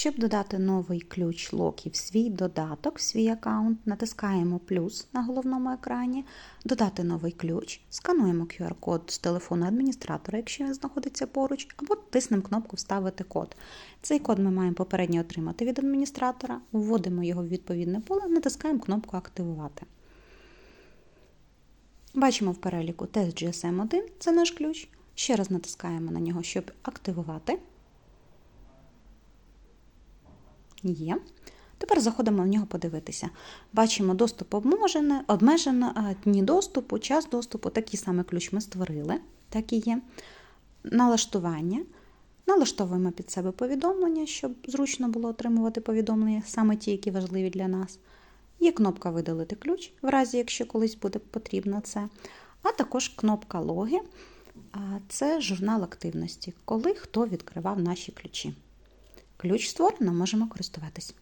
Щоб додати новий ключ Локі в свій додаток, в свій аккаунт, натискаємо плюс на головному екрані, додати новий ключ, скануємо QR-код з телефону адміністратора, якщо він знаходиться поруч, або тиснемо кнопку Вставити код. Цей код ми маємо попередньо отримати від адміністратора, вводимо його в відповідне поле, натискаємо кнопку Активувати. Бачимо в переліку тест GSM 1 це наш ключ. Ще раз натискаємо на нього, щоб активувати. Є. Тепер заходимо в нього подивитися. Бачимо доступ обмежено, обмежено, дні доступу, час доступу. Такий самий ключ ми створили, так і є. Налаштування. Налаштовуємо під себе повідомлення, щоб зручно було отримувати повідомлення, саме ті, які важливі для нас. Є кнопка Видалити ключ, в разі якщо колись буде потрібно це. А також кнопка Логи це журнал активності, коли хто відкривав наші ключі. Ключ створено, можемо користуватись.